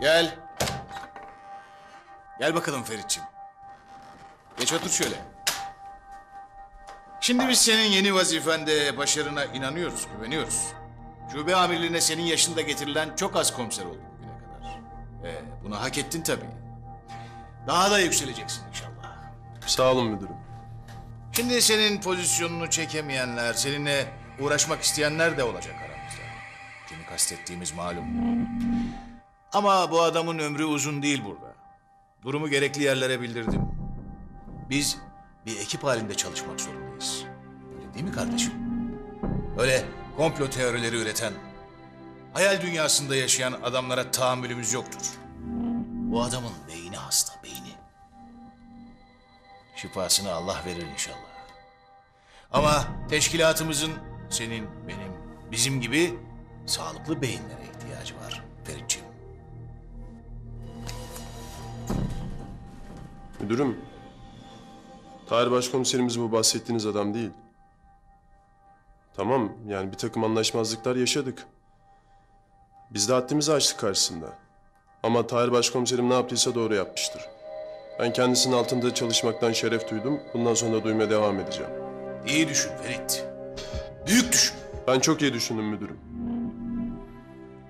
Gel. Gel bakalım Feritçim. Geç otur şöyle. Şimdi biz senin yeni vazifende başarına inanıyoruz, güveniyoruz. Şube amirliğine senin yaşında getirilen çok az komiser oldu bugüne kadar. Ee, bunu hak ettin tabii. Daha da yükseleceksin inşallah. Sağ olun müdürüm. Şimdi senin pozisyonunu çekemeyenler, seninle uğraşmak isteyenler de olacak aramızda. Kastettiğimiz malum. Ama bu adamın ömrü uzun değil burada. Durumu gerekli yerlere bildirdim. Biz bir ekip halinde çalışmak zorundayız. Öyle değil mi kardeşim? Öyle komplo teorileri üreten, hayal dünyasında yaşayan adamlara tahammülümüz yoktur. Bu adamın beyni hasta, beyni. Şifasını Allah verir inşallah. Ama teşkilatımızın senin, benim, bizim gibi sağlıklı beyinlere ihtiyacı var Feritciğim. Müdürüm, Tahir Başkomiserimiz bu bahsettiğiniz adam değil. Tamam, yani bir takım anlaşmazlıklar yaşadık. Biz de haddimizi açtık karşısında. Ama Tahir Başkomiserim ne yaptıysa doğru yapmıştır. Ben kendisinin altında çalışmaktan şeref duydum. Bundan sonra duymaya devam edeceğim. İyi düşün Ferit. Büyük düşün. Ben çok iyi düşündüm müdürüm.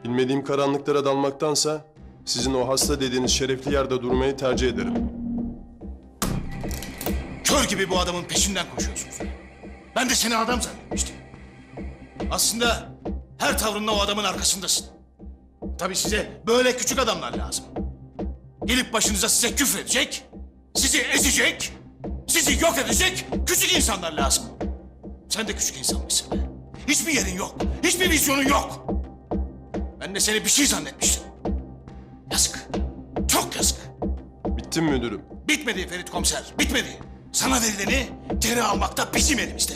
Bilmediğim karanlıklara dalmaktansa sizin o hasta dediğiniz şerefli yerde durmayı tercih ederim. Kör gibi bu adamın peşinden koşuyorsunuz. Ben de seni adam zannetmiştim. Aslında her tavrınla o adamın arkasındasın. Tabii size böyle küçük adamlar lazım. Gelip başınıza size küfredecek, sizi ezecek, sizi yok edecek küçük insanlar lazım. Sen de küçük insanmışsın. Hiçbir yerin yok, hiçbir vizyonun yok. Ben de seni bir şey zannetmiştim. Yazık, çok yazık. Bittim müdürüm. Bitmedi Ferit komiser, bitmedi. Sana verileni geri almak da bizim elimizde.